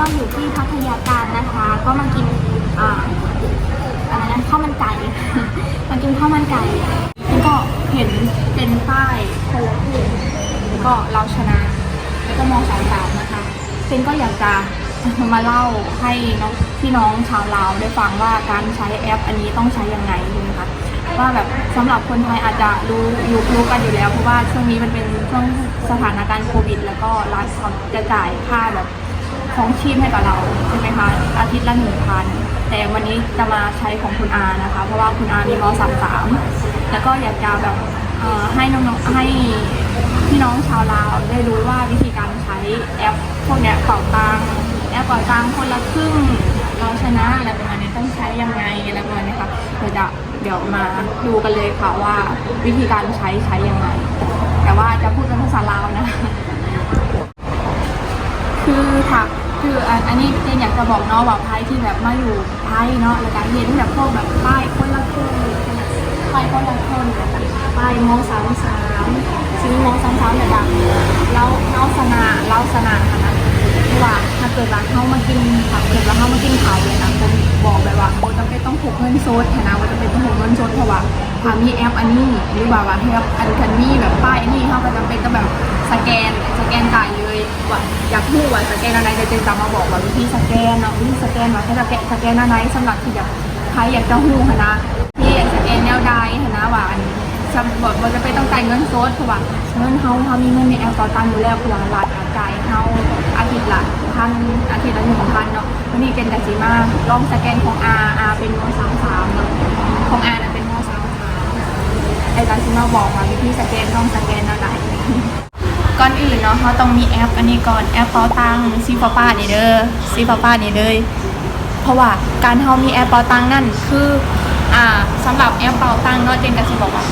ก็อยู่ที่พัทยาการนะคะ ก็มากินอ่าอะไรนะข้าวมันไก่ มากินข้าวมันไก่แล้วก็เห็นเป็นป้ายคนละครึ่แล้วก็เราชนะ แล้วก็มองสายสานะคะเซนก็อยากจะมาเล่าให้น้องพี่น้องชาวลาวได้ฟังว่าการใช้แอป อันนี้ต้องใช้ยังไงใช่ไหมคะว่าแบบสำหรับคนไทยอาจจะรู้รู้รู้กันอยู่แล้วเพราะว่าช่วงนี้มันเป็นช่วงสถานการณ์โควิด แล้วก็รัฐเขาจะจ่ายค่าแบบ ของชีพให้กับเราใช่ไหมคะอาทิตย์ละหนึ่งพันแต่วันนี้จะมาใช้ของคุณอานะคะ เพราะว่าคุณอามีมสามสามแล้วก็อยากจะแบบให้น้องๆให้พี่น้องชาวลาวได้รู้ว่าวิธีการใช้แอปพวกเนี้ยเป่าตังแอปเป่าตังคนละครึ่งเราชนะอะไรประมาณนี้ต้องใช้ยังไงอะไรประมาณนี้ค่ะเดี๋ยวจะเดี๋ยวมาดูกันเลยค่ะว่าวิธีการใช้ใช้ยังไง แต่ว่าจะพูดเป็นภาษาลาวนะ คือค่ะ คืออันนี้เจนอยากจะบอกเนาะว่าไทยที่แบบมาอยู่ไทยเนาะแล้วก็เห็นแบบพวกแบบป้ายคนละครึ่งป้ายคนละครึ่งแบบป้ายมองสามสามซื้อมองสามสามแบบดังแล้วเล่าสนาเล่าสนาค่ะนะเพราะว่าถ้าเกิดว่าเขามากินถ้าเกิดว่าเขามากินเขาเลยนะผมบอกแบบว่าโบจำเป็นต้องพกเงินสดนะว่าจำเป็นต้องพกเงินสดเพราะว่าถ้ามีแอปอันนี้หรือว่าว่าแอปอันคันมีแบบป้ายอันนี้เขาก็จำเป็นต้องแบบสแกนสแกนจ่าย เลยว่าอยากพูดว่าสแกนอะไรจะเจนจะมาบอกว่าวิธีสแกนเนาะวิธีสแกนว่าถ้าจะแกะสแกนอะไรสำหรับที่อยากใครอยากจะหู้นะที่อยากสแกนแนวใดนะว่าอันจะบอกว่าจะไปต้องจ่ายเงินสดเพราะว่าเงินเฮาเฮามีเงินในแอปเป๋าตังอยู่แล้วเพราะว่ารัฐอะจ่ายเฮาอาทิตย์ละพันอาทิตย์ละหนึ่งพันเนาะวันนี้เป็นกสิมาลองสแกนของอาอาเป็นโมสามสามเนาะของอาเป็นโมสามสามไอ้กสิมาบอกว่าวิธีสแกนต้องสแกนอะไร ก่อนอื่นเนาะเขาต้องมีแอปอันนี้ก่อนแอปเป๋าตังค์ซีฟ้าป้านี่เด้อซีฟ้าป้านี่เลย เพราะว่าการเฮามีแอปเป๋าตังค์นั่นคืออ่าสำหรับแอปเป๋าตังค์เนาะเจนก็สิบอกว่า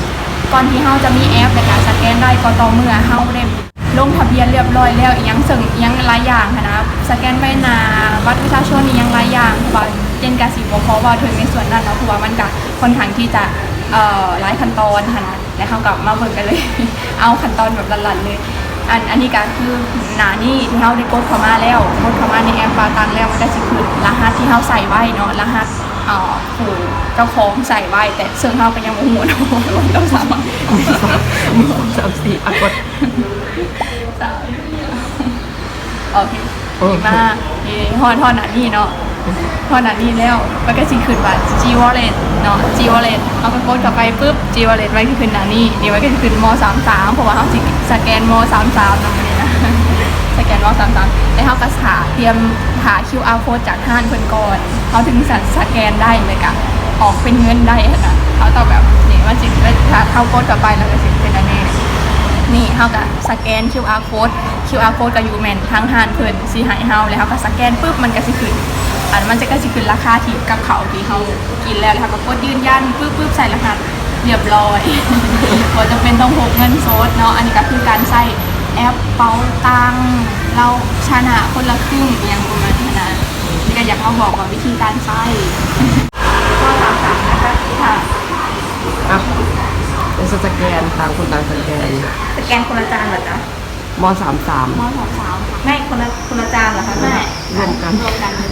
ก่อนที่เฮาจะมีแอปในการสแกนได้ก็ต่อเมื่อเฮาได้ลงทะเบียนเรียบร้อยแล้วอีหยังส่งอีหยังหลายอย่างหั้นะสแกนใบหน้าบัตรประชาชนอีหยังหลายอย่างเพราะว่าเจนก็สิบ่ขอเว่าถึงในส่วนนั้นเนาะเพราะว่ามันก็ค่อนข้างที่จะเอ่อหลายขั้นตอนหั้นะแล้วเฮาก็มาเบิ่งกันเลย เอาขั้นตอนแบบลันๆเลย อันอันนี้ก็คือหนานี่ที่เราได้กดเข้ามาแล้วกดเข้ามาในแอปปาตังแล้วมันก็จะคือรหัสที่เราใส่ไว้เนาะรหัสเอ่อผู้เจ้าของใส่ไว้ แต่ซึ่งเราก็ยังบ่ฮู้เนาะว่าเราสามารถสามสี่อะกดสามโอเค มากนี่ฮอนฮอนหนานี่เนาะฮอนหนานี่แล้วมันก็สิขึ้นว่า G Wallet เนาะ G Wallet เอาไปกดเข้าไปปุ๊บ G Wallet ไว้ที่ขึ้นหนานี่นี่ไว้ก็จะขึ้นม33เพราะว่าเราสิสแกนม33นั่นเองนะสแกนว่าสามสามแล้วเขาก็หาเตรียมหา QR code จากห้างเพิ่นก่อนเขาถึงสสแกนได้เลยกะออกเป็นเงินได้ขนาดเขาต้องแบบนี่ว่าจริงแล้วเข้าโค้ดกลับไปแล้วก็สิ นี่เขาก็สแกน QR code QR code กับยูแมนทั้งหางเพิ่นสิใหายเฮาแล้วเขาก็สแกนปุ๊บมันก็สิขึ้นอันมันจะก็สิขึ้นราคาที่กับเขาที่เขากินแล้วแล้วเขาก็กดยืนยันปุ๊บปุ๊บใส่รหัสเรียบร้อยก็จะเป็นต้องพกเงินสดเนาะอันนี้ก็คือการใช้แอปเป๋าตังเราชนะคนละครึ่งอย่างประมาณนี้นะนี่ก็อยากมาบอกว่าวิธีการใช้ก็ตามสั่งนะคะค่ะอะ เป็นสแกนต่างคนต่างสแกนสแกนคนละจานเหรอจ๊ะมสามสามมอสองสามค่ะไม่คนละคนละจานเหรอคะแม่รวมกันรวมกันเลย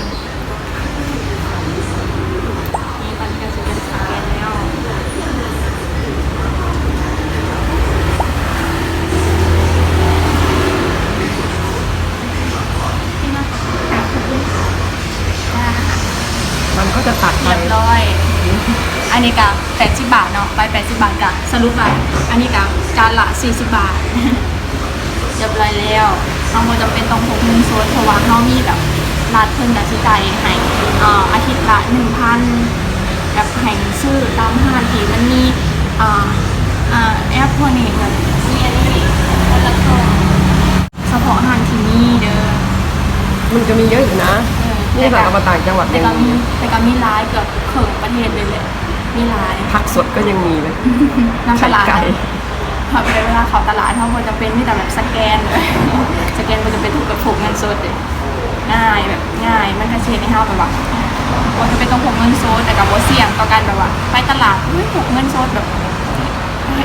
นี่ตอนนี้ก็จะเป็นสแกนแล้วนี่นะคะค่ะค่ะมันก็จะตัดไปเรียบร้อย อันนี้กับแปดสิบบาทเนาะไปแปดสิบบาทกับสรุปแบบอันนี้กับจานละสี่สิบบาทเรียบร้อยแล้วน้องโมจำเป็นต้องพกเงินสดเพราะว่าเขามีแบบรัดเพิ่นดัชิใจายให้อ่ออาทิตย์ละหนึ่งพันแบบแห่งชื่อตามห้างที่มันมีอ่อเอ่อแอปพวกนี้แบบมีอันนี้คนละตัวเฉพาะห้างที่นี่เด้อมันจะมีเยอะอยู่นะ นี่แบบเอามาต่างจังหวัดแต่ยังก็มีมีแต่ก็มีร้ายเกือบเขิงประเทศเลยเลยมีร้ายผักสดก็ยังมีเลยน้ำตลาดไข่ไก่พอไปเวลาเขาตลาดเขาควรจะเป็นมีแต่แบบสแกนเลยสแกนควรจะเป็นถูกกับผูกเงินสดเลยง่ายแบบง่ายมันก็เชนให้เฮาแบบว่าควรจะเป็นต้องผูกเงินสดแต่กับว่าเสี่ยงต่อการแบบว่า ไปตลาดเฮ้ยผูกเงินสดแบบ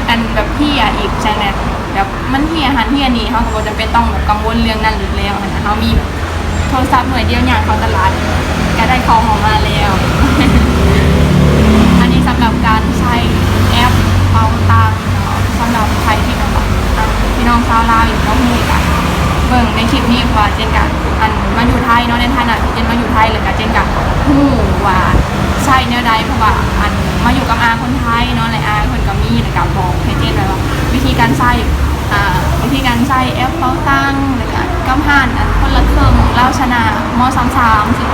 อันแบบพี่อะอีกใช่ไหมแบบมันพี่อาหารพี่อันนี้เขาก็บ่จะเป็นต้องแบบกังวลเรื่องนั้นหรือแล้วนะเขามีแบบโทรศัพท์หน่วยเดียวอย่างเขาตลาดก็ได้ของออกมาแล้ว อันนี้สำหรับการใช้แอปเปาตังสำหรับใครที่แบบว่าพี่น้องชาวลาวอยู่ก็มีกันเบิ่งในคลิปนี้ว่าเจนกันอันมาอยู่ไทยเนาะในฐานะที่เจนมาอยู่ไทยเลยกับเจนกันฮู้ว่าใช่แนวใดเพราะว่าอันมาอยู่กับอาคนไทยเนาะและอาคนก็มีแล้วก็บอกให้เจนเลยว่าวิธีการใช้อ่า วิธีการใช้แอปเปาตังแล้วก็กำหันอันคนละเครื่องเล่าชนะมสามสามสิ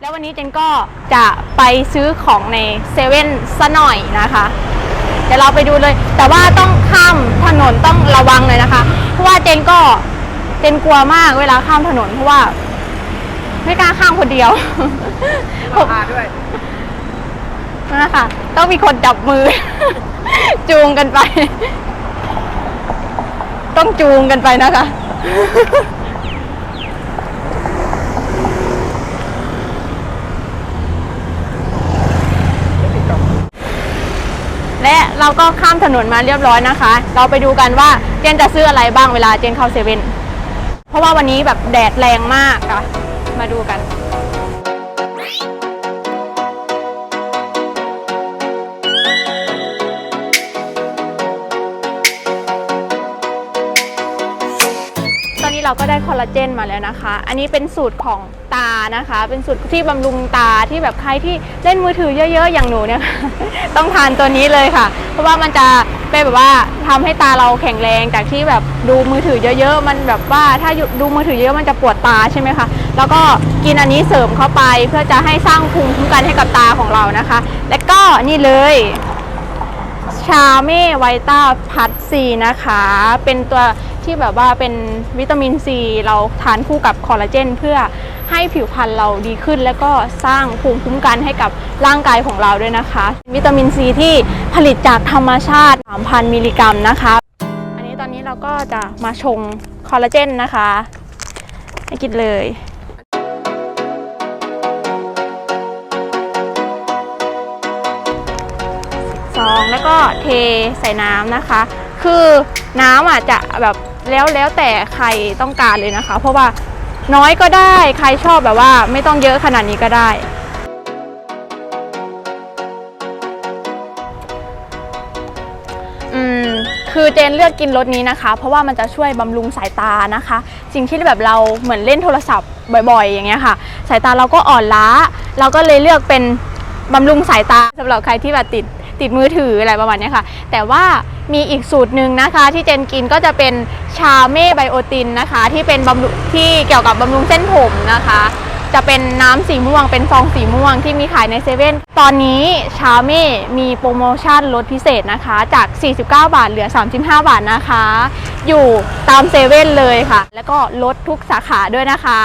แล้ววันนี้เจนก็จะไปซื้อของในเซเว่นซะหน่อยนะคะ เดี๋ยวเราไปดูเลย แต่ว่าต้องข้ามถนนต้องระวังเลยนะคะ เพราะว่าเจนก็เจนกลัวมากเวลาข้ามถนนเพราะว่า ไม่กล้าข้ามคนเดียวผมมาด้วยนะคะต้องมีคนจับมือ จูงกันไป ต้องจูงกันไปนะคะ และเราก็ข้ามถนนมาเรียบร้อยนะคะ เราไปดูกันว่าเจนจะซื้ออะไรบ้างเวลาเจนเข้าเซเว่นเพราะว่าวันนี้แบบแดดแรงมากอะมาดูกัน ก็ได้คอลลาเจนมาแล้วนะคะ อันนี้เป็นสูตรของตานะคะ เป็นสูตรที่บำรุงตาที่แบบใครที่เล่นมือถือเยอะๆ อย่างหนูเนี่ยต้องทานตัวนี้เลยค่ะ เพราะว่ามันจะเป็นแบบว่าทำให้ตาเราแข็งแรงจากที่แบบดูมือถือเยอะๆ มันแบบว่าถ้าดูมือถือเยอะมันจะปวดตาใช่ไหมคะ แล้วก็กินอันนี้เสริมเข้าไปเพื่อจะให้สร้างภูมิคุ้มกันให้กับตาของเรานะคะ และก็นี่เลยชาเม่ไวต้าพัดซีนะคะ เป็นตัว ที่แบบว่าเป็นวิตามินซีเราทานคู่กับคอลลาเจน เพื่อให้ผิวพรรณเราดีขึ้น แล้วก็สร้างภูมิคุ้มกันให้กับร่างกายของเราด้วยนะคะ วิตามินซีที่ผลิตจากธรรมชาติ 3,000 มิลลิกรัมนะคะ อันนี้ตอนนี้เราก็จะมาชงคอลลาเจนนะคะให้กินเลยซองแล้วก็เทใส่น้ำนะคะ คือน้ำอะจะแบบ แล้วแล้วแต่ใครต้องการเลยนะคะ เพราะว่าน้อยก็ได้ใครชอบแบบว่า ไม่ต้องเยอะขนาดนี้ก็ได้ อืมคือเจนเลือกกินรสนี้นะคะ เพราะว่ามันจะช่วยบำรุงสายตานะคะ สิ่งที่แบบเราเหมือนเล่นโทรศัพท์บ่อยๆ อย่างเงี้ยค่ะ สายตาเราก็อ่อนล้า เราก็เลยเลือกเป็นบำรุงสายตาสำหรับใครที่แบบติด ติดมือถืออะไรประมาณนี้ค่ะ แต่ว่ามีอีกสูตรหนึ่งนะคะที่เจนกินก็จะเป็นชาเม่ไบโอตินนะคะ ที่เป็นบำรุที่เกี่ยวกับบำรุงเส้นผมนะคะ จะเป็นน้ำสีม่วงเป็นซองสีม่วงที่มีขายในเซเว่นตอนนี้ชาเม่มีโปรโมชั่นลดพิเศษนะคะ จาก 49 บาทเหลือ 35 บาทนะคะ อยู่ตามเซเว่นเลยค่ะ แล้วก็ลดทุกสาขาด้วยนะคะ